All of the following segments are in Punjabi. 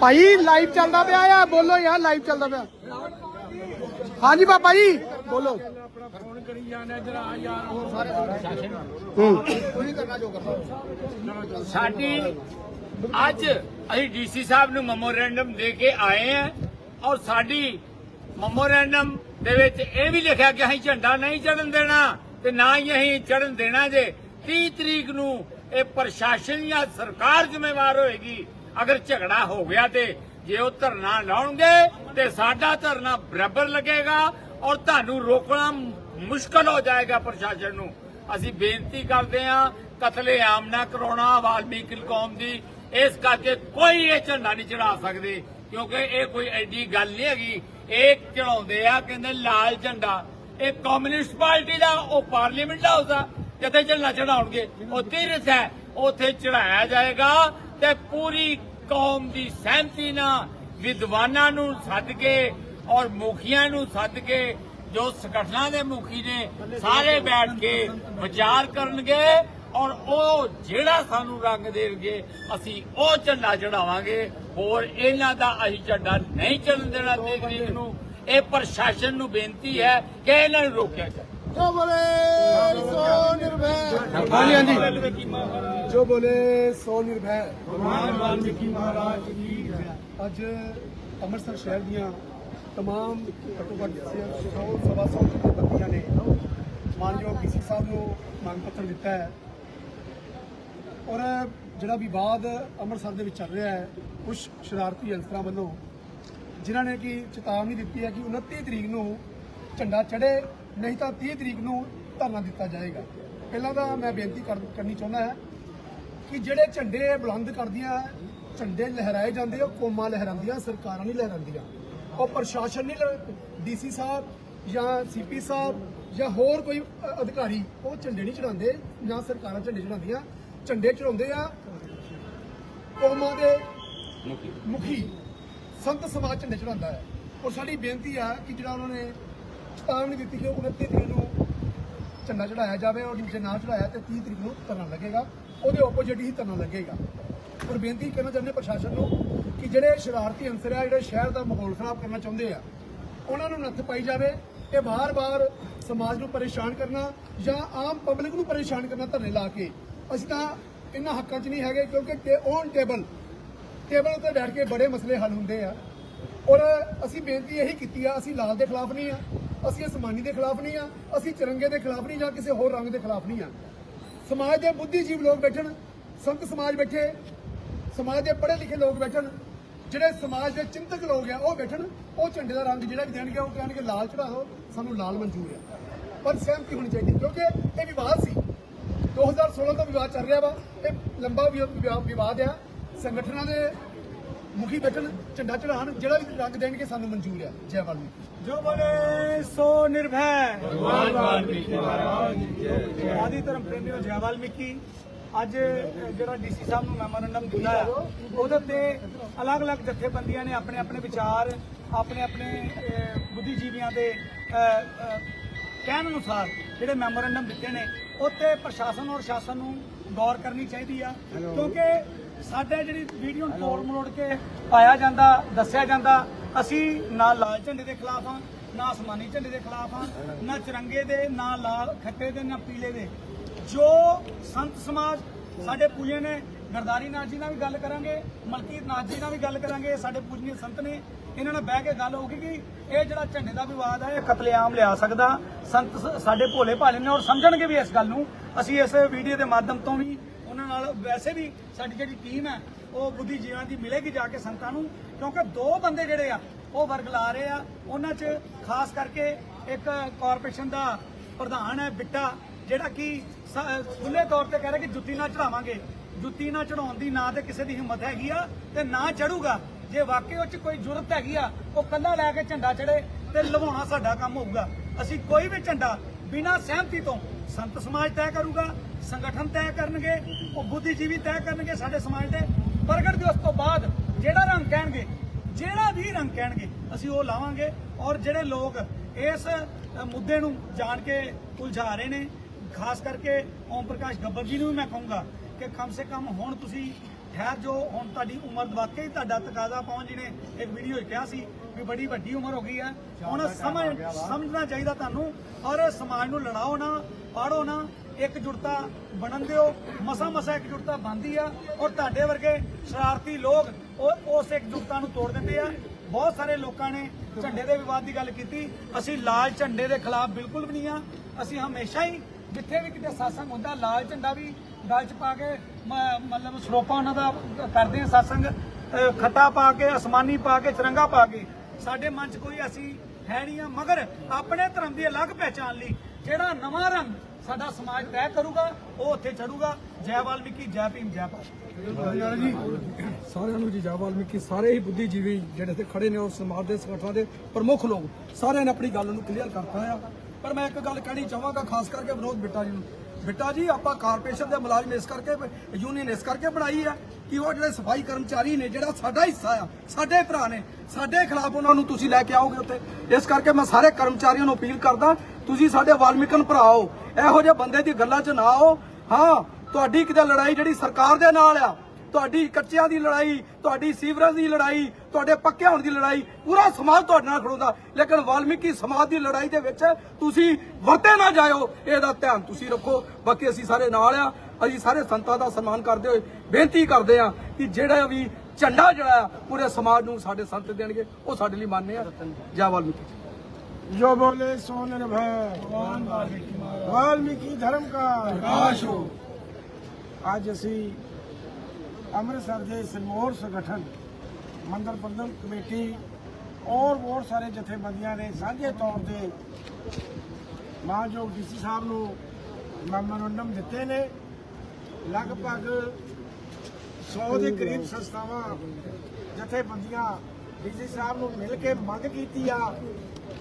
ਭਾਈ ਲਾਈਵ ਚੱਲਦਾ ਪਿਆ ਆ? ਬੋਲੋ ਯਾਰ ਲਾਈਵ ਚੱਲਦਾ ਪਿਆ। ਹਾਂਜੀ ਬਾਬਾ ਜੀ, ਬੋਲੋ। ਹੂੰ। ਸਾਡੀ ਅੱਜ ਅਸੀਂ ਡੀਸੀ ਸਾਹਿਬ ਨੂੰ ਮੈਮੋਰੈਂਡਮ ਦੇ ਕੇ ਆਏ ਆ ਔਰ ਸਾਡੀ ਮੈਮੋਰੈਂਡਮ ਦੇ ਵਿੱਚ ਇਹ ਵੀ ਲਿਖਿਆ ਕਿ ਅਸੀਂ ਝੰਡਾ ਨਹੀਂ ਚੜਨ ਦੇਣਾ ਤੇ ਨਾ ਹੀ ਅਸੀਂ ਚੜਨ ਦੇਣਾ ਜੇ। 30 ਤਰੀਕ ਨੂੰ ਇਹ ਪ੍ਰਸ਼ਾਸਨ ਜਾਂ ਸਰਕਾਰ ਜ਼ਿੰਮੇਵਾਰ ਹੋਏਗੀ। ਅਗਰ ਝਗੜਾ ਹੋ ਗਿਆ ਤੇ ਜੇ ਉਹ ਧਰਨਾ ਲਾਉਣਗੇ ਤੇ ਸਾਡਾ ਧਰਨਾ ਬਰਾਬਰ ਲੱਗੇਗਾ ਔਰ ਤੁਹਾਨੂੰ ਰੋਕਣਾ ਮੁਸ਼ਕਲ ਹੋ ਜਾਏਗਾ ਪ੍ਰਸ਼ਾਸਨ ਨੂੰ। ਅਸੀਂ ਬੇਨਤੀ ਕਰਦੇ ਹਾਂ, ਕਤਲੇਆਮ ਨਾ ਕਰਾਉਣਾ ਵਾਲਮੀਕੀ ਕੌਮ ਦੀ। ਇਸ ਕਰਕੇ ਕੋਈ ਇਹ ਝੰਡਾ ਨਹੀਂ ਚੜਾ ਸਕਦੇ, ਕਿਉਂਕਿ ਇਹ ਕੋਈ ਐਡੀ ਗੱਲ ਨਹੀਂ ਹੈਗੀ। ਇਹ ਚੜਾਉਂਦੇ ਆ, ਕਹਿੰਦੇ ਲਾਲ ਝੰਡਾ। ਇਹ ਕਮਿਊਨਿਸਟ ਪਾਰਟੀ ਦਾ, ਉਹ ਪਾਰਲੀਮੈਂਟ ਹਾਊਸ ਆ, ਜਿੱਥੇ ਝੰਡਾ ਚੜਾਉਣਗੇ। ਉਹ ਤੀਰਥ ਹੈ। ਉੱਥੇ ਚੜਾਇਆ ਜਾਏਗਾ। ਤੇ ਪੂਰੀ ਕੌਮ ਦੀ ਸਹਿਮਤੀ ਨਾਲ ਵਿਦਵਾਨਾਂ ਨੂੰ ਸੱਦ ਕੇ ਔਰ ਮੁਖੀਆਂ ਨੂੰ ਸੱਦ ਕੇ ਜੋ ਸੰਗਠਨਾਂ ਦੇ ਮੁਖੀ ਨੇ, ਸਾਰੇ ਬੈਠ ਕੇ ਵਿਚਾਰ ਕਰਨਗੇ ਔਰ ਉਹ ਜਿਹੜਾ ਸਾਨੂੰ ਰੰਗ ਦੇਣਗੇ, ਅਸੀਂ ਉਹ ਝੰਡਾ ਚੜਾਵਾਂਗੇ ਹੋਰ ਇਹਨਾਂ ਦਾ ਅਸੀਂ ਝੰਡਾ ਨਹੀਂ ਚੜਨ ਦੇਣਾ ਤਰੀਕ ਨੂੰ। ਇਹ ਪ੍ਰਸ਼ਾਸਨ ਨੂੰ ਬੇਨਤੀ ਹੈ ਕਿ ਇਹਨਾਂ ਨੂੰ ਰੋਕਿਆ ਜਾਵੇ। ਜੋ ਬੋਲੇ ਸੋ ਨਿਰਭੈ ਹਾਂਜੀ ਹਾਂਜੀ ਜੋ ਬੋਲੇ ਸੋ ਨਿਰਭੈ ਭਗਵਾਨ ਵਾਲਮੀਕੀ ਮਹਾਰਾਜ ਕੀ ਅੱਜ ਅੰਮ੍ਰਿਤਸਰ ਸ਼ਹਿਰ ਦੀਆਂ तमाम ਘੱਟੋ ਘੱਟ 100 ਸਵਾ ਸੌ ਜਥੇਬੰਦੀਆਂ ਨੇ ਮਾਨਯੋਗ ਡੀਸੀ ਸਾਹਿਬ ਨੂੰ ਮੰਗ ਪੱਤਰ ਦਿੱਤਾ ਹੈ ਔਰ ਜਿਹੜਾ ਵਿਵਾਦ ਅੰਮ੍ਰਿਤਸਰ ਦੇ ਵਿੱਚ ਚੱਲ ਰਿਹਾ ਹੈ ਕੁਝ ਸ਼ਰਾਰਤੀ ਅੰਸਰਾਂ ਵੱਲੋਂ ਜਿਨ੍ਹਾਂ ਨੇ ਕਿ ਚੇਤਾਵਨੀ ਦਿੱਤੀ ਹੈ ਕਿ 29 ਤਰੀਕ ਨੂੰ ਝੰਡਾ ਚੜੇ ਨਹੀਂ ਤਾਂ 30 ਤਰੀਕ ਨੂੰ ਧਰਨਾ ਦਿੱਤਾ ਜਾਏਗਾ। ਪਹਿਲਾਂ ਤਾਂ ਮੈਂ ਬੇਨਤੀ ਕਰ- ਕਰਨੀ ਚਾਹੁੰਦਾ ਹਾਂ ਕਿ ਜਿਹੜੇ ਝੰਡੇ ਬੁਲੰਦ ਕਰਦੀਆਂ ਝੰਡੇ ਲਹਿਰਾਏ ਜਾਂਦੇ ਉਹ ਕੌਮਾਂ ਲਹਿਰਾਉਂਦੀਆਂ ਸਰਕਾਰਾਂ ਨਹੀਂ ਲਹਿਰਾਉਂਦੀਆਂ। ਉਹ ਪ੍ਰਸ਼ਾਸਨ ਨਹੀਂ ਡੀਸੀ ਸਾਹਿਬ ਜਾਂ ਸੀਪੀ ਸਾਹਿਬ ਜਾਂ ਹੋਰ ਕੋਈ ਅਧਿਕਾਰੀ ਉਹ ਝੰਡੇ ਨਹੀਂ ਚੜਾਉਂਦੇ ਜਾਂ ਸਰਕਾਰਾਂ ਝੰਡੇ ਚੜਾਉਂਦੀਆਂ ਝੰਡੇ ਚੜਾਉਂਦੇ ਆ ਕੌਮਾਂ ਦੇ ਮੁਖੀ। ਸੰਤ ਸਮਾਜ ਝੰਡੇ ਚੜਾਉਂਦਾ ਹੈ। ਔਰ ਸਾਡੀ ਬੇਨਤੀ ਆ ਕਿ ਜਿਹੜਾ ਉਹਨਾਂ ਨੇ ਚੇਤਾਵਨੀ ਦਿੱਤੀ ਕਿ 29 ਤਰੀਕ ਨੂੰ ਝੰਡਾ ਚੜਾਇਆ ਜਾਵੇ ਔਰ ਜੇ ਨਾ ਚੜਾਇਆ ਤੇ 30 ਤਰੀਕ ਨੂੰ ਧਰਨਾ ਲੱਗੇਗਾ। ਉਹਦੇ ਆਪੋਜ਼ਿਟ ਹੀ ਧਰਨਾ ਲੱਗੇਗਾ। ਔਰ ਬੇਨਤੀ ਕਰਨਾ ਚਾਹੁੰਦੇ ਪ੍ਰਸ਼ਾਸਨ ਨੂੰ ਕਿ ਜਿਹੜੇ ਸ਼ਰਾਰਤੀ ਅੰਸਰ ਆ, ਜਿਹੜੇ ਸ਼ਹਿਰ ਦਾ ਮਾਹੌਲ ਖਰਾਬ ਕਰਨਾ ਚਾਹੁੰਦੇ ਆ, ਉਹਨਾਂ ਨੂੰ ਨੱਥ ਪਾਈ ਜਾਵੇ ਇਹ ਬਾਰ-ਬਾਰ ਸਮਾਜ ਨੂੰ ਪਰੇਸ਼ਾਨ ਕਰਨਾ ਜਾਂ ਆਮ ਪਬਲਿਕ ਨੂੰ ਪਰੇਸ਼ਾਨ ਕਰਨਾ ਧਰਨੇ ਲਾ ਕੇ। ਅਸੀਂ ਤਾਂ ਇਹਨਾਂ ਹੱਕਾਂ 'ਚ ਨਹੀਂ ਹੈਗੇ ਕਿਉਂਕਿ ਔਨ ਟੇਬਲ ਟੇਬਲ ਉੱਤੇ ਬੈਠ ਕੇ ਬੜੇ ਮਸਲੇ ਹੱਲ ਹੁੰਦੇ ਆ। ਔਰ ਅਸੀਂ ਬੇਨਤੀ ਇਹੀ ਕੀਤੀ ਆ, ਅਸੀਂ ਲਾਲ ਦੇ ਖਿਲਾਫ ਨਹੀਂ ਆ। ਅਸੀਂ ਅਸਮਾਨੀ ਦੇ ਖਿਲਾਫ ਨਹੀਂ ਆ, ਅਸੀਂ ਤਿਰੰਗੇ ਦੇ ਖਿਲਾਫ ਨਹੀਂ ਜਾਂ ਕਿਸੇ ਹੋਰ ਰੰਗ ਦੇ ਖਿਲਾਫ ਨਹੀਂ ਆ। ਸਮਾਜ ਦੇ ਬੁੱਧੀਜੀਵ ਲੋਕ ਬੈਠਣ, ਸੰਤ ਸਮਾਜ ਬੈਠੇ, ਸਮਾਜ ਦੇ ਪੜ੍ਹੇ ਲਿਖੇ ਲੋਕ ਬੈਠਣ, ਜਿਹੜੇ ਸਮਾਜ ਦੇ ਚਿੰਤਕ ਲੋਕ ਆ, ਉਹ ਬੈਠਣ, ਉਹ ਝੰਡੇ ਦਾ ਰੰਗ ਜਿਹੜਾ ਵੀ ਦੇਣਗੇ, ਉਹ ਕਹਿਣਗੇ ਲਾਲ ਚੜਾ ਦਿਓ, ਸਾਨੂੰ ਲਾਲ ਮਨਜ਼ੂਰ ਆ। ਪਰ ਸਹਿਮਤੀ ਹੋਣੀ ਚਾਹੀਦੀ, ਕਿਉਂਕਿ ਇਹ ਵਿਵਾਦ ਸੀ। 2016 ਤੋਂ ਵਿਵਾਦ ਚੱਲ ਰਿਹਾ ਵਾ, ਇਹ ਲੰਬਾ ਵਿਵਾਦ ਆ। ਸੰਗਠਨਾਂ ਦੇ ਮੁਖੀ ਬੈਠਣ ਝੰਡਾ ਚੜਾਉਣ ਜਿਹੜਾ ਵੀ ਰੰਗ ਦੇਣਗੇ ਸਾਨੂੰ ਮਨਜ਼ੂਰ ਆ। ਜੈ ਵਾਲਮੀਕੀ ਜੋ ਬੋਲੇ ਸੋ ਨਿਰਭੈ। ਭਗਵਾਨ ਵਾਲਮੀਕੀ ਮਹਾਰਾਜ ਆਦਿ ਧਰਮ ਪ੍ਰੇਮੀਓ ਜੈ ਵਾਲਮੀਕੀ। ਅੱਜ ਜਿਹੜਾ ਡੀਸੀ ਸਾਹਿਬ ਨੂੰ ਮੈਮੋਰੰਡਮ ਦਿੱਤਾ ਹੈ ਉਹਦੇ ਉੱਤੇ ਅਲੱਗ-ਅਲੱਗ ਜਥੇਬੰਦੀਆਂ ਨੇ ਆਪਣੇ ਆਪਣੇ ਵਿਚਾਰ ਆਪਣੇ ਆਪਣੇ ਬੁੱਧੀਜੀਵੀਆਂ ਦੇ ਕਹਿਣ ਅਨੁਸਾਰ ਜਿਹੜੇ ਮੈਮੋਰੰਡਮ ਦਿੱਤੇ ਨੇ ਉੱਤੇ ਪ੍ਰਸ਼ਾਸਨ ਔਰ ਸ਼ਾਸਨ ਨੂੰ ਗੌਰ ਕਰਨੀ ਚਾਹੀਦੀ ਆ। ਕਿਉਂਕਿ ਸਾਡੇ ਜਿਹੜੀ ਵੀਡੀਓ ਨੂੰ ਤੋੜ ਮਰੋੜ ਕੇ ਪਾਇਆ ਜਾਂਦਾ, ਦੱਸਿਆ ਜਾਂਦਾ, ਅਸੀਂ ਨਾ ਲਾਲ ਝੰਡੇ ਦੇ ਖਿਲਾਫ ਹਾਂ, ਨਾ ਅਸਮਾਨੀ ਝੰਡੇ ਦੇ ਖਿਲਾਫ ਹਾਂ, ਨਾ ਚਰੰਗੇ ਦੇ, ਨਾ ਲਾਲ ਖੱਟੇ ਦੇ, ਨਾ ਪੀਲੇ ਦੇ। ਜੋ ਸੰਤ ਸਮਾਜ ਸਾਡੇ ਪੂਜੇ ਨੇ ਗਰਦਾਰੀ ਨਾਥ ਜੀ ਨਾਲ ਵੀ ਗੱਲ ਕਰਾਂਗੇ, ਮਲਕੀਤ ਨਾਥ ਜੀ ਨਾਲ ਵੀ ਗੱਲ ਕਰਾਂਗੇ, ਸਾਡੇ ਪੂਜਨੀय ਸੰਤ ਨੇ, ਇਹਨਾਂ ਨਾਲ ਬਹਿ ਕੇ ਗੱਲ ਹੋਊਗੀ ਕਿ ਇਹ ਜਿਹੜਾ ਝੰਡੇ ਦਾ ਵਿਵਾਦ ਹੈ, ਇਹ ਕਤਲੇਆਮ ਲਿਆ ਸਕਦਾ। ਸੰਤ ਸਾਡੇ ਭੋਲੇ ਭਾਲੇ ਨੇ ਔਰ ਸਮਝਣਗੇ ਵੀ ਇਸ ਗੱਲ ਨੂੰ। ਅਸੀਂ ਇਸ ਵੀਡੀਓ ਦੇ ਮਾਧਿਅਮ ਤੋਂ ਵੀ ਨਾਲ ਵੈਸੇ ਵੀ ਸਾਡੀ ਜਿਹੜੀ ਟੀਮ ਹੈ, ਉਹ ਬੁੱਧੀ ਜੀਵਾਂ ਦੀ ਮਿਲੇਗੀ ਜਾ ਕੇ ਸੰਤਾਂ ਨੂੰ, ਕਿਉਂਕਿ ਦੋ ਬੰਦੇ ਜਿਹੜੇ ਆ, ਉਹ ਵਰਗ ਲਾ ਰਹੇ ਆ। ਉਹਨਾਂ 'ਚ ਖਾਸ ਕਰਕੇ ਇੱਕ ਕਾਰਪੋਰੇਸ਼ਨ ਦਾ ਪ੍ਰਧਾਨ ਹੈ ਬਿੱਟਾ, ਜਿਹੜਾ ਕਿ ਖੁੱਲੇ ਤੌਰ ਤੇ ਕਹਿ ਰਿਹਾ ਕਿ ਜੁੱਤੀ ਨਾ ਚੜਾਵਾਂਗੇ ਜੁੱਤੀ ਨਾ ਚੜਾਉਣ ਦੀ ਨਾ ਤੇ ਕਿਸੇ ਦੀ ਹਿੰਮਤ ਹੈਗੀ ਆ ਤੇ ਨਾ ਚੜੂਗਾ ਜੇ ਵਾਕਈ ਉਹ 'ਚ ਕੋਈ ਜ਼ਰੂਰਤ ਹੈਗੀ ਆ, ਉਹ ਕੱਲਾ ਲੈ ਕੇ ਝੰਡਾ ਚੜੇ ਤੇ ਲਵਾਉਣਾ ਸਾਡਾ ਕੰਮ ਹੋਊਗਾ। ਅਸੀਂ ਕੋਈ ਵੀ ਝੰਡਾ ਬਿਨਾਂ ਸਹਿਮਤੀ ਤੋਂ ਸੰਤ ਸਮਾਜ ਤੈਅ ਕਰੂਗਾ ਸੰਗਠਨ ਤੈਅ ਕਰਨਗੇ ਉਹ ਬੁੱਧੀਜੀਵੀ ਤੈਅ ਕਰਨਗੇ ਸਾਡੇ ਸਮਾਜ ਦੇ ਪ੍ਰਗਟ ਦਿਵਸ ਤੋਂ ਬਾਅਦ ਜਿਹੜਾ ਰੰਗ ਕਹਿਣਗੇ ਜਿਹੜਾ ਵੀ ਰੰਗ ਕਹਿਣਗੇ ਅਸੀਂ ਉਹ ਲਾਵਾਂਗੇ। ਔਰ ਜਿਹੜੇ ਲੋਕ ਇਸ ਮੁੱਦੇ ਨੂੰ ਜਾਣ ਕੇ ਉਲਝਾ ਰਹੇ ਨੇ ਖਾਸ ਕਰਕੇ ਓਮ ਪ੍ਰਕਾਸ਼ ਗੱਬਰ ਜੀ ਨੂੰ ਵੀ ਮੈਂ ਕਹੂੰਗਾ ਕਿ ਕਮ ਸੇ ਕਮ ਹੁਣ ਤੁਸੀਂ ਠਹਿਰ ਜੋ ਹੁਣ ਤੁਹਾਡੀ ਉਮਰ ਵਾਕਈ ਤੁਹਾਡਾ ਤਕਾਜ਼ਾ ਪਹੁੰਚ ਜਿਹਨੇ ਇੱਕ ਵੀਡੀਓ 'ਚ ਕਿਹਾ ਸੀ ਵੀ ਬੜੀ ਵੱਡੀ ਉਮਰ ਹੋ ਗਈ ਹੈ। ਹੁਣ ਸਮਝ ਸਮਝਣਾ ਚਾਹੀਦਾ ਤੁਹਾਨੂੰ। ਔਰ ਸਮਾਜ ਨੂੰ ਲੜਾਓ ਨਾ ਪਾੜੋ ਨਾ। ਇਕਜੁੱਟਤਾ ਬਣਨ ਦਿਓ ਮਸਾ ਮਸਾ ਇਕਜੁੱਟਤਾ ਬਣਦੀ ਆ ਔਰ ਤੁਹਾਡੇ ਵਰਗੇ ਸ਼ਰਾਰਤੀ ਲੋਕ ਉਹ ਉਸ ਇਕਜੁੱਟਤਾ ਨੂੰ ਤੋੜ ਦਿੰਦੇ ਆ। ਬਹੁਤ ਸਾਰੇ ਲੋਕਾਂ ਨੇ ਝੰਡੇ ਦੇ ਵਿਵਾਦ ਦੀ ਗੱਲ ਕੀਤੀ। ਅਸੀਂ ਲਾਲ ਝੰਡੇ ਦੇ ਖਿਲਾਫ ਬਿਲਕੁਲ ਵੀ ਨਹੀਂ ਆ। ਅਸੀਂ ਹਮੇਸ਼ਾ ਹੀ ਜਿੱਥੇ ਵੀ ਕਿਤੇ satsang ਹੁੰਦਾ ਲਾਲ ਝੰਡਾ ਵੀ ਗਲ 'ਚ ਪਾ ਕੇ ਮ- ਮਤਲਬ ਸਰੋਪਾ ਉਹਨਾਂ ਦਾ ਕਰਦੇ ਆ satsang, ਖੱਟਾ ਪਾ ਕੇ ਅਸਮਾਨੀ ਪਾ ਕੇ ਚਰੰਗਾ ਪਾ ਕੇ। ਸਾਡੇ ਮਨ 'ਚ ਕੋਈ ਅਸੀਂ ਹੈ ਨਹੀਂ ਆ ਮਗਰ ਆਪਣੇ ਧਰਮ ਦੀ ਅਲੱਗ ਪਹਿਚਾਨ ਲਈ ਜਿਹੜਾ ਨਵਾਂ ਰੰਗ ਸਾਡਾ ਸਮਾਜ ਤੈਅ ਕਰੂਗਾ, ਉਹ ਉੱਥੇ ਚੜੂਗਾ। ਜੈ ਵਾਲਮੀਕੀ, ਜੈ ਭੀਮ, ਜੈ ਭਾਰਤ। ਜੀ, ਸਾਰਿਆਂ ਨੂੰ ਜੀ, ਜੈ ਵਾਲਮੀਕੀ, ਸਾਰੇ ਹੀ ਬੁੱਧੀਜੀਵੀ ਜਿਹੜੇ ਇੱਥੇ ਖੜੇ ਨੇ, ਉਹ ਸਮਾਜ ਦੇ ਸੰਗਠਨਾਂ ਦੇ ਪ੍ਰਮੁੱਖ ਲੋਕ, ਸਾਰਿਆਂ ਨੇ ਆਪਣੀ ਗੱਲ ਨੂੰ ਕਲੀਅਰ ਕਰਤਾ ਆ। ਪਰ ਮੈਂ ਇੱਕ ਗੱਲ ਕਹਿਣੀ ਚਾਹਾਂਗਾ, ਖਾਸ ਕਰਕੇ ਵਿਨੋਦ ਬਿੱਟਾ ਜੀ ਨੂੰ। ਬਿੱਟਾ ਜੀ, ਆਪਾਂ ਕਾਰਪੋਰੇਸ਼ਨ ਦੇ ਮੁਲਾਜ਼ਮ ਇਸ ਕਰਕੇ ਯੂਨੀਅਨ ਇਸ ਕਰਕੇ ਬਣਾਈ ਆ ਕਿ ਉਹ ਜਿਹੜੇ ਸਫ਼ਾਈ ਕਰਮਚਾਰੀ ਨੇ, ਜਿਹੜਾ ਸਾਡਾ ਹਿੱਸਾ ਆ, ਸਾਡੇ ਭਰਾ ਨੇ, ਸਾਡੇ ਖਿਲਾਫ ਉਹਨਾਂ ਨੂੰ ਤੁਸੀਂ ਲੈ ਕੇ ਆਓਗੇ ਉੱਤੇ ਇਸ ਕਰਕੇ ਮੈਂ ਸਾਰੇ ਕਰਮਚਾਰੀਆਂ ਨੂੰ ਅਪੀਲ ਕਰਦਾ, ਤੁਸੀਂ ਸਾਡੇ ਵਾਲਮੀਕਨ ਹੋ। ਇਹੋ ਜਿਹੇ ਬੰਦੇ ਦੀ ਗੱਲਾਂ 'ਚ ਨਾ ਆਓ। ਹਾਂ, ਤੁਹਾਡੀ ਕਿਤੇ ਲੜਾਈ ਜਿਹੜੀ ਸਰਕਾਰ ਦੇ ਨਾਲ ਆ ਤੁਹਾਡੀ ਕੱਚਿਆਂ ਦੀ ਲੜਾਈ ਤੁਹਾਡੀ ਸੀਵਰੇਜ ਦੀ ਲੜਾਈ ਤੁਹਾਡੇ ਪੱਕੇ ਹੋਣ ਦੀ ਲੜਾਈ ਪੂਰਾ ਸਮਾਜ ਤੁਹਾਡੇ ਨਾਲ ਖੜੋਦਾ ਲੇਕਿਨ ਵਾਲਮੀਕੀ ਸਮਾਜ ਦੀ ਲੜਾਈ ਦੇ ਵਿੱਚ ਤੁਸੀਂ ਵਰਤੇ ਨਾ ਜਾਇਓ ਇਹਦਾ ਧਿਆਨ ਤੁਸੀਂ ਰੱਖੋ। ਬਾਕੀ ਅਸੀਂ ਸਾਰੇ ਨਾਲ ਆ ਅਸੀਂ ਸਾਰੇ ਸੰਤਾਂ ਦਾ ਸਨਮਾਨ ਕਰਦੇ ਹੋਏ ਬੇਨਤੀ ਕਰਦੇ ਆ ਕਿ ਜਿਹੜਾ ਵੀ ਝੰਡਾ ਜਿਹੜਾ ਪੂਰੇ ਸਮਾਜ ਨੂੰ ਸਾਡੇ ਸੰਤ ਦੇਣਗੇ ਉਹ ਸਾਡੇ ਲਈ ਮੰਨੇ ਆ। ਜੈ ਵਾਲਮੀਕੀ। जो बोले सोनर भय वाल्मीकि धर्म का प्रकाश हो आज ਅਸੀਂ ਅੰਮ੍ਰਿਤਸਰ ਦੇ ਸਿਰਮੌਰ ਸੰਗਠਨ, ਮੰਦਰ ਪ੍ਰਬੰਧਕ ਕਮੇਟੀ ਔਰ ਬਹੁਤ ਸਾਰੇ ਜਥੇਬੰਦੀਆਂ ਨੇ ਸਾਂਝੇ ਤੌਰ ਤੇ ਮਾਨਯੋਗ ਡੀਸੀ ਸਾਹਿਬ ਨੂੰ ਮੈਮੋਰੰਡਮ ਦਿੱਤੇ ਨੇ। ਲਗਭਗ 100 ਦੇ ਕਰੀਬ ਸੰਸਥਾਵਾਂ, ਜਥੇਬੰਦੀਆਂ ਡੀਸੀ ਸਾਹਿਬ ਨੂੰ ਮਿਲ ਕੇ ਮੰਗ ਕੀਤੀ ਆ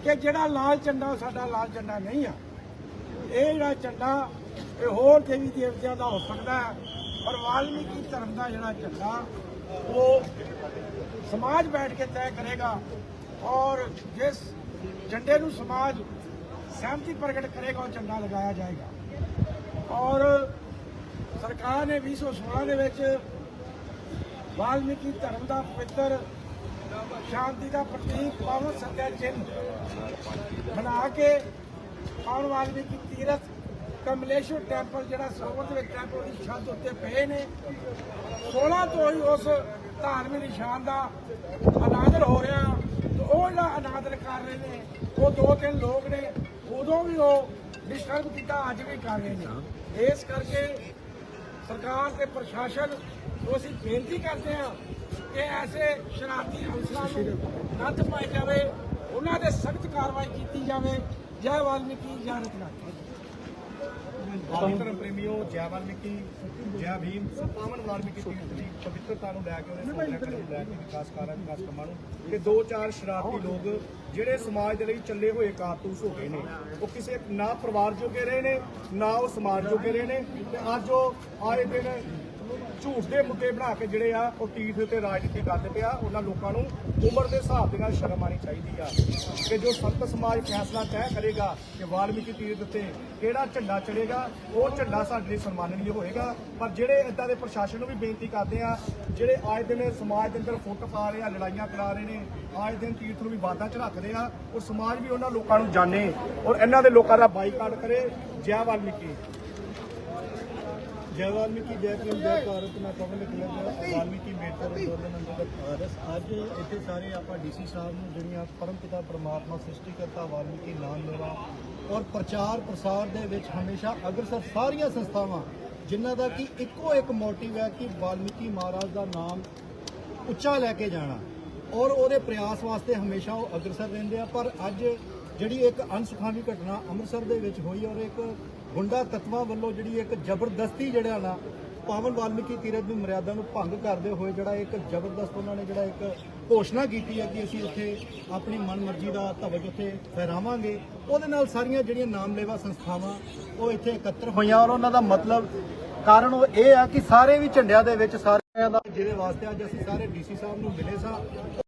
ਕਿ ਜਿਹੜਾ ਲਾਲ ਝੰਡਾ ਸਾਡਾ ਲਾਲ ਝੰਡਾ ਨਹੀਂ ਆ। ਇਹ ਜਿਹੜਾ ਝੰਡਾ ਇਹ ਹੋਰ ਦੇਵੀ ਦੇਵਤਿਆਂ ਦਾ ਹੋ ਸਕਦਾ ਹੈ। ਔਰ ਵਾਲਮੀਕੀ ਧਰਮ ਦਾ ਜਿਹੜਾ ਝੰਡਾ ਉਹ ਸਮਾਜ ਬੈਠ ਕੇ ਤੈਅ ਕਰੇਗਾ ਔਰ ਜਿਸ ਝੰਡੇ ਨੂੰ ਸਮਾਜ ਸਹਿਮਤੀ ਪ੍ਰਗਟ ਕਰੇਗਾ, ਉਹ ਝੰਡਾ ਲਗਾਇਆ ਜਾਏਗਾ। ਔਰ ਸਰਕਾਰ ਨੇ 2016 ਦੇ ਵਿੱਚ ਵਾਲਮੀਕੀ ਧਰਮ ਦਾ ਪਵਿੱਤਰ ਸ਼ਾਂਤੀ ਦਾ ਪ੍ਰਤੀਕ ਪਾਵਨ ਸੱਤਿਆ ਚਿੰਨ੍ਹ ਬਣਾ ਕੇ ਆਉਣ ਵਾਲਮੀਕੀ ਤੀਰਥ ਕਮਲੇਸ਼ਵਰ ਟੈਂਪਲ ਜਿਹੜਾ ਸਰੋਵਰ ਦੇ ਵਿੱਚ ਟੈਂਪਲ ਦੀ ਛੱਤ ਉੱਤੇ ਪਏ ਨੇ। 16 ਤੋਂ ਹੀ ਉਸ ਧਾਰਮਿਕ ਨਿਸ਼ਾਨ ਦਾ ਅਨਾਦਰ ਹੋ ਰਿਹਾ। ਤੇ ਉਹ ਜਿਹੜਾ ਅਨਾਦਰ ਕਰ ਰਹੇ ਨੇ, ਉਹ ਦੋ ਤਿੰਨ ਲੋਕ ਨੇ। ਉਦੋਂ ਵੀ ਉਹ ਡਿਸਟਰਬ ਕੀਤਾ, ਅੱਜ ਵੀ ਕਰ ਰਹੇ ਨੇ। ਇਸ ਕਰਕੇ ਸਰਕਾਰ ਤੇ ਪ੍ਰਸ਼ਾਸਨ ਨੂੰ ਅਸੀਂ ਬੇਨਤੀ ਕਰਦੇ ਹਾਂ ਕਿ ਐਸੇ ਸ਼ਰਾਰਤੀ ਅਨਸਰਾਂ ਨੂੰ ਨੱਥ ਪਾਈ ਜਾਵੇ। ਉਹਨਾਂ 'ਤੇ ਸਖਤ ਕਾਰਵਾਈ ਕੀਤੀ ਜਾਵੇ। ਜੈ ਵਾਲਮੀਕੀ, ਜੈ ਰਤਨਾਥ ਧਰਮ ਪ੍ਰੇਮੀਓ, ਜੈ ਵਾਲਮੀਕੀ, ਜੈ ਭੀਮ ਪਾਵਨ ਵਾਲਮੀਕੀ ਤੀਰਥ ਦੀ ਪਵਿੱਤਰਤਾ ਨੂੰ ਲੈ ਕੇ ਉਹਦੇ ਸੋਹਣੇਕਰਨ ਨੂੰ ਲੈ ਕੇ ਵਿਕਾਸ ਕਾਰਾਂ, ਵਿਕਾਸ ਕੰਮਾਂ ਨੂੰ ਤੇ ਦੋ ਚਾਰ ਸ਼ਰਾਰਤੀ ਲੋਕ ਜਿਹੜੇ ਸਮਾਜ ਦੇ ਲਈ ਚੱਲੇ ਹੋਏ ਕਾਰਤੂਸ ਹੋ ਗਏ ਨੇ, ਉਹ ਕਿਸੇ ਨਾ ਪਰਿਵਾਰ ਜੋਗੇ ਰਹੇ ਨੇ, ਨਾ ਉਹ ਸਮਾਜ ਜੋਗੇ ਰਹੇ ਨੇ ਤੇ ਅੱਜ ਉਹ ਆਏ ਦਿਨ ਝੂਠ ਦੇ ਮੁੱਦੇ ਬਣਾ ਕੇ ਜਿਹੜੇ ਆ, ਉਹ ਤੀਰਥ ਤੇ ਰਾਜਨੀਤੀ ਕਰਦੇ ਪਿਆ ਉਹਨਾਂ ਲੋਕਾਂ ਨੂੰ ਉਮਰ ਦੇ ਹਿਸਾਬ ਦੇ ਨਾਲ ਸ਼ਰਮ ਆਣੀ ਚਾਹੀਦੀ ਆ। ਕਿ ਜੋ ਸੰਤ ਸਮਾਜ ਫੈਸਲਾ ਤੈਅ ਕਰੇਗਾ ਕਿ ਵਾਲਮੀਕੀ ਤੀਰਥ ਤੇ ਕਿਹੜਾ ਝੰਡਾ ਚੜੇਗਾ ਉਹ ਝੰਡਾ ਸਾਡੇ ਲਈ ਸਨਮਾਨਨੀय ਹੋਏਗਾ। ਪਰ ਜਿਹੜੇ ਇਦਾਂ ਦੇ ਪ੍ਰਸ਼ਾਸਨ ਨੂੰ ਵੀ ਬੇਨਤੀ ਕਰਦੇ ਆ, ਜਿਹੜੇ ਆਏ ਦਿਨ ਸਮਾਜ ਦੇ ਅੰਦਰ ਫੁੱਟ ਪਾ ਰਹੇ ਆ, ਲੜਾਈਆਂ ਕਰਾ ਰਹੇ ਨੇ, ਆਏ ਦਿਨ ਤੀਰਥ ਨੂੰ ਵੀ ਬਾਧਾ ਚ ਰੱਖਦੇ ਆ, ਉਹ ਸਮਾਜ ਵੀ ਉਹਨਾਂ ਲੋਕਾਂ ਨੂੰ ਜਾਣੇ ਔਰ ਇਹਨਾਂ ਦੇ ਲੋਕਾਂ ਦਾ ਬਾਈਕਾਟ ਕਰੇ। ਜੈ ਵਾਲਮੀਕੀ। ਜੈ ਵਾਲਮੀਕੀ, ਜੈ ਭੀਮ, ਜੈ ਭਾਰਤ, ਮੈਂ ਪਵਨ ਲਿਖਿਆ ਵਾਲਮੀਕੀ ਮੇਟਰ ਅੰਦੋਲਨ ਅੰਦਰ ਭਾਰਤ, ਅੱਜ ਇੱਥੇ ਸਾਰੇ ਆਪਾਂ ਡੀਸੀ ਸਾਹਿਬ ਨੂੰ, ਜਿਹੜੀਆਂ ਪਰਮ ਪਿਤਾ ਪਰਮਾਤਮਾ, ਸ੍ਰਿਸ਼ਟੀਕਰਤਾ ਵਾਲਮੀਕੀ ਨਾਮ ਲੈਵਾ ਔਰ ਪ੍ਰਚਾਰ ਪ੍ਰਸਾਰ ਦੇ ਵਿੱਚ ਹਮੇਸ਼ਾ ਅਗਰਸਰ ਸਾਰੀਆਂ ਸੰਸਥਾਵਾਂ, ਜਿਨ੍ਹਾਂ ਦਾ ਕਿ ਇੱਕੋ ਇੱਕ ਮੋਟਿਵ ਹੈ ਕਿ ਵਾਲਮੀਕੀ ਮਹਾਰਾਜ ਦਾ ਨਾਮ ਉੱਚਾ ਲੈ ਕੇ ਜਾਣਾ। ਔਰ ਉਹਦੇ ਪ੍ਰਯਾਸ ਵਾਸਤੇ ਹਮੇਸ਼ਾ ਉਹ ਅਗਰਸਰ ਰਹਿੰਦੇ ਆ। ਪਰ ਅੱਜ ਜਿਹੜੀ ਇੱਕ ਅਨਸੁਖਾਵੀ ਘਟਨਾ ਅੰਮ੍ਰਿਤਸਰ ਦੇ ਵਿੱਚ ਹੋਈ ਔਰ ਇੱਕ ਗੁੰਡਾ ਤੱਤਵਾਂ ਵੱਲੋਂ ਜਿਹੜੀ ਇੱਕ ਜ਼ਬਰਦਸਤੀ ਜਿਹੜਾ ਨਾ ਪਾਵਨ ਵਾਲਮੀਕੀ ਤੀਰਥ ਦੀ ਮਰਿਆਦਾ ਨੂੰ ਭੰਗ ਕਰਦੇ ਹੋਏ ਜਿਹੜਾ ਇੱਕ ਜ਼ਬਰਦਸਤ ਉਹਨਾਂ ਨੇ ਜਿਹੜਾ ਇੱਕ ਘੋਸ਼ਣਾ ਕੀਤੀ ਹੈ ਕਿ ਅਸੀਂ ਉੱਥੇ ਆਪਣੀ ਮਨਮਰਜ਼ੀ ਦਾ ਧਵਜ ਉੱਥੇ ਫਹਿਰਾਵਾਂਗੇ। ਉਹਦੇ ਨਾਲ ਸਾਰੀਆਂ ਜਿਹੜੀਆਂ ਨਾਮਲੇਵਾ ਸੰਸਥਾਵਾਂ ਉਹ ਇੱਥੇ ਇਕੱਤਰ ਹੋਈਆਂ ਔਰ ਉਹਨਾਂ ਦਾ ਮਤਲਬ ਕਾਰਨ ਉਹ ਇਹ ਆ ਕਿ ਸਾਰੇ ਵੀ ਝੰਡਿਆਂ ਦੇ ਵਿੱਚ ਸਾਰਿਆਂ ਦਾ ਜਿਹਦੇ ਵਾਸਤੇ ਅੱਜ ਅਸੀਂ ਸਾਰੇ ਡੀਸੀ ਸਾਹਿਬ ਨੂੰ ਮਿਲੇ ਸਾਂ।